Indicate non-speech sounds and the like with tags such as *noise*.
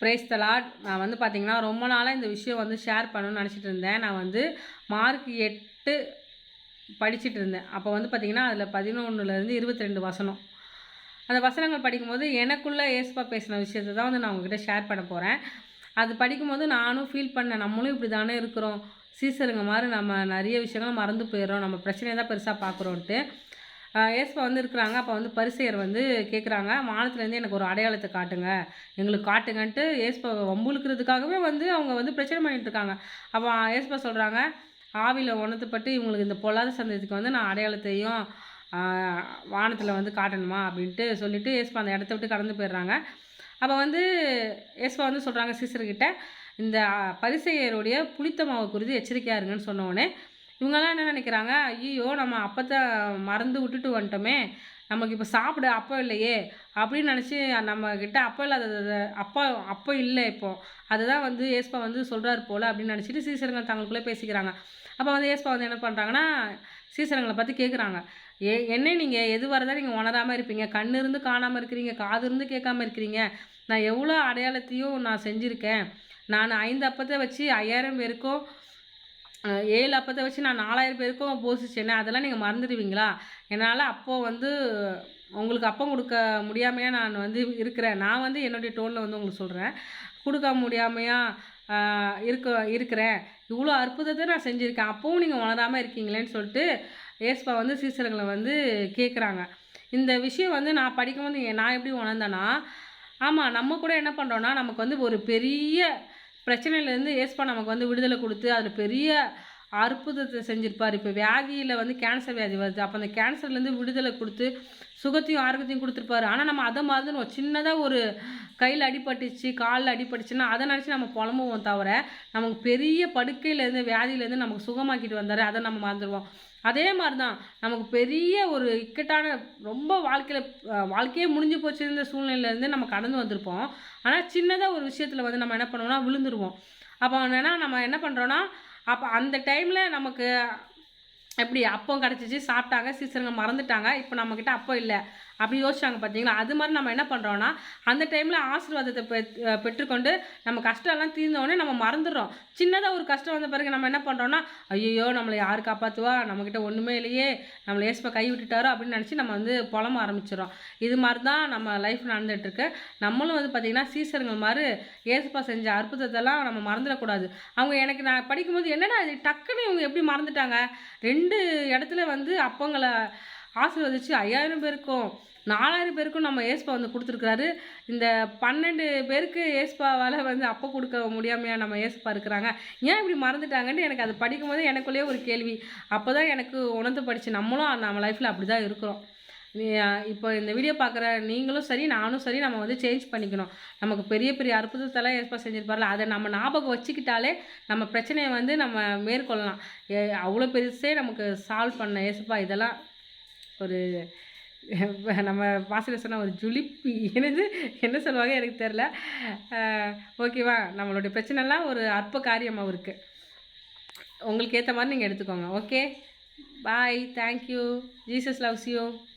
Brace தலாட் நான் வந்து பார்த்திங்கன்னா ரொம்ப நாளாக இந்த விஷயம் வந்து ஷேர் பண்ணணும்னு நினச்சிட்டு இருந்தேன். நான் வந்து மார்க் எட்டு படிச்சுட்டு இருந்தேன். அப்போ வந்து பார்த்திங்கன்னா அதில் பதினொன்றுலேருந்து இருபத்தி ரெண்டு வசனம். அந்த வசனங்கள் படிக்கும்போது எனக்குள்ளே ஏசப்பா பேசின விஷயத்தை தான் வந்து நான் உங்ககிட்ட ஷேர் பண்ண போகிறேன் அது படிக்கும்போது நானும் ஃபீல் பண்ணேன். நம்மளும் இப்படி தானே இருக்கிறோம். சீசருங்க மாதிரி நம்ம நிறைய விஷயங்கள் மறந்து போயிடுறோம். நம்ம பிரச்சனையை தான் பெருசாக பார்க்குறோன்ட்டு ஏசுவா வந்து இருக்கிறாங்க அப்போ வந்து பரிசையர் வந்து கேட்குறாங்க வானத்துலேருந்து எனக்கு ஒரு அடையாளத்தை காட்டுங்க. எங்களுக்கு காட்டுங்கன்ட்டு ஏசுப்பா வம்புழுக்கிறதுக்காகவே வந்து அவங்க வந்து பிரச்சனை பண்ணிட்டு இருக்காங்க. அப்போ ஏசுப்பா சொல்கிறாங்க ஆவியில் உணர்த்தப்பட்டு இவங்களுக்கு இந்த பொல்லாத சந்ததிக்கு வந்து நான் அடையாளத்தையும் வானத்தில் வந்து காட்டணுமா அப்படின்ட்டு சொல்லிவிட்டு ஏசுப்பா அந்த இடத்த விட்டு கடந்து போயிடுறாங்க. அப்போ வந்து ஏசுப்பா வந்து சொல்கிறாங்க சீசர்கிட்ட இந்த பரிசெயருடைய புளித்த மாவு குறித்து எச்சரிக்கையாக இருங்கன்னு சொன்னோடனே இவங்கெல்லாம் என்ன நினைக்கிறாங்க ஐயோ நம்ம அப்பத்தை மறந்து விட்டுட்டு வந்துட்டோமே நமக்கு இப்போ சாப்பிட அப்போ இல்லையே அப்படின்னு நினச்சி நம்மக்கிட்ட அப்போ இல்லாத அப்போ அப்போ இல்லை இப்போது அதுதான் வந்து ஏஸ்பா வந்து சொல்கிறாரு போல் அப்படின்னு நினச்சிட்டு சீசரங்கள் தங்களுக்குள்ளே பேசிக்கிறாங்க. அப்போ வந்து ஏஸ்பா வந்து என்ன பண்ணுறாங்கன்னா சீசரங்களை பற்றி கேட்குறாங்க ஏ என்ன நீங்கள் எது வரதான் நீங்கள் உணராமல் இருப்பீங்க? கண் இருந்து காணாமல் இருக்கிறீங்க காது இருந்து கேட்காம இருக்கிறீங்க. நான் எவ்வளோ அடையாளத்தையும் நான் செஞ்சுருக்கேன். நான் ஐந்து அப்பத்தை வச்சு ஐயாயிரம் பேருக்கும் ஏழு அப்பத்தை வச்சு நான் நாலாயிரம் பேருக்கும் போசிச்சேனே அதெல்லாம் நீங்கள் மறந்துடுவீங்களா? என்னால் அப்போது வந்து உங்களுக்கு அப்பம் கொடுக்க முடியாமையாக நான் வந்து இருக்கிறேன். நான் வந்து என்னுடைய டோனில் வந்து உங்களுக்கு சொல்கிறேன் கொடுக்க முடியாமையாக இருக்க இருக்கிறேன். இவ்வளோ அற்புதத்தை நான் செஞ்சுருக்கேன். அப்போவும் நீங்கள் உணராமல் இருக்கீங்களேன்னு சொல்லிட்டு ஏஸ்பா வந்து சீசர்களை வந்து கேட்குறாங்க இந்த விஷயம் வந்து நான் படிக்கும்போது நான் எப்படி உணர்ந்தேன்னா ஆமாம் நம்ம கூட என்ன பண்ணுறோன்னா நமக்கு வந்து ஒரு பெரிய பிரச்சனையிலேருந்து ஏஸ்பா நமக்கு வந்து விடுதலை கொடுத்து அதில் பெரிய அற்புதத்தை செஞ்சுருப்பார். இப்போ வியாதியில் வந்து கேன்சர் வியாதி வருது. அப்போ அந்த கேன்சர்லேருந்து விடுதலை கொடுத்து சுகத்தையும் ஆரோக்கியத்தையும் கொடுத்துருப்பாரு. ஆனால் நம்ம அதை மறந்துடுவோம். சின்னதாக ஒரு கையில் அடிபட்டுச்சு காலில் அடிபட்டுச்சுன்னா அதை நினச்சி நம்ம புலம்புவோம் தவிர நமக்கு பெரிய படுக்கையிலேருந்து வியாதியிலேருந்து நமக்கு சுகமாக்கிட்டு வந்தார். அதை நம்ம மறந்துடுவோம். அதே மாதிரி தான் நமக்கு பெரிய ஒரு இக்கட்டான ரொம்ப வாழ்க்கையில் வாழ்க்கையே முடிஞ்சு போச்சுருந்த சூழ்நிலையிலேருந்து நம்ம கடந்து வந்திருப்போம். ஆனால் சின்னதாக ஒரு விஷயத்தில் வந்து நம்ம என்ன பண்ணுவோம்னா விழுந்துருவோம். அப்போ என்னென்னா நம்ம என்ன பண்ணுறோன்னா அப்போ அந்த டைமில் நமக்கு எப்படி அப்பம் கிடச்சிச்சு சாப்பிட்டாங்க சீசருங்க மறந்துட்டாங்க இப்போ நம்மக்கிட்ட அப்போ இல்லை அப்படி யோசிச்சாங்க பார்த்தீங்களா? அது மாதிரி நம்ம என்ன பண்ணுறோன்னா அந்த டைமில் ஆசீர்வாதத்தை பெற்றுக்கொண்டு நம்ம கஷ்டம்லாம் தீர்ந்தோடனே நம்ம மறந்துடுறோம். சின்னதாக ஒரு கஷ்டம் வந்த பிறகு நம்ம என்ன பண்ணுறோன்னா ஐயோ நம்மளை யார் காப்பாற்றுவா நம்மக்கிட்ட ஒன்றுமே இல்லையே நம்மளை ஏசப்பா கை விட்டுட்டாரோ அப்படின்னு நினச்சி நம்ம வந்து புலம்ப ஆரம்பிச்சிடும் இது மாதிரி தான் நம்ம லைஃப் நடந்துகிட்ருக்கு. நம்மளும் வந்து பார்த்திங்கன்னா சீசருங்கள் மாதிரி ஏசப்பா செஞ்ச அற்புதத்தெல்லாம் நம்ம மறந்துடக்கூடாது. அவங்க எனக்கு நான் படிக்கும்போது என்னடா இது டக்குன்னு இவங்க எப்படி மறந்துட்டாங்க? ரெண்டு ரெண்டு இடத்துல வந்து அப்பங்களை ஆசீர்வதிச்சு ஐயாயிரம் பேருக்கும் நாலாயிரம் பேருக்கும் நம்ம ஏஸ்பா வந்து கொடுத்துருக்குறாரு. இந்த பன்னெண்டு பேருக்கு ஏஸ்பாவால் வந்து அப்போ கொடுக்க முடியாமையா நம்ம ஏஸ்பா இருக்கிறாங்க. ஏன் இப்படி மறந்துட்டாங்கன்னு எனக்கு அது படிக்கும்போது எனக்குள்ளேயே ஒரு கேள்வி. அப்போ தான் எனக்கு உணர்ந்து படித்து நம்மளும் நம்ம லைஃப்பில் அப்படி தான் இருக்கிறோம். இப்போ இந்த வீடியோ பார்க்குற நீங்களும் சரி நானும் சரி நம்ம வந்து சேஞ்ச் பண்ணிக்கணும். நமக்கு பெரிய பெரிய அற்புதத்தெல்லாம் ஏற்பா செஞ்சுருப்பார்ல அதை நம்ம ஞாபகம் வச்சுக்கிட்டாலே நம்ம பிரச்சனையை வந்து நம்ம மேற்கொள்ளலாம். அவ்வளோ பெருசே நமக்கு சால்வ் பண்ண ஏசப்பா இதெல்லாம் ஒரு *laughs* நம்ம வாசலில் சொன்ன ஒரு ஜுலிப்பி என்னது? என்ன சொல்லுவாங்க எனக்கு தெரில ஓகேவா நம்மளுடைய பிரச்சனைலாம் ஒரு அற்ப காரியமாக இருக்குது உங்களுக்கு ஏற்ற மாதிரி நீங்கள் எடுத்துக்கோங்க. Okay bye thank you Jesus loves you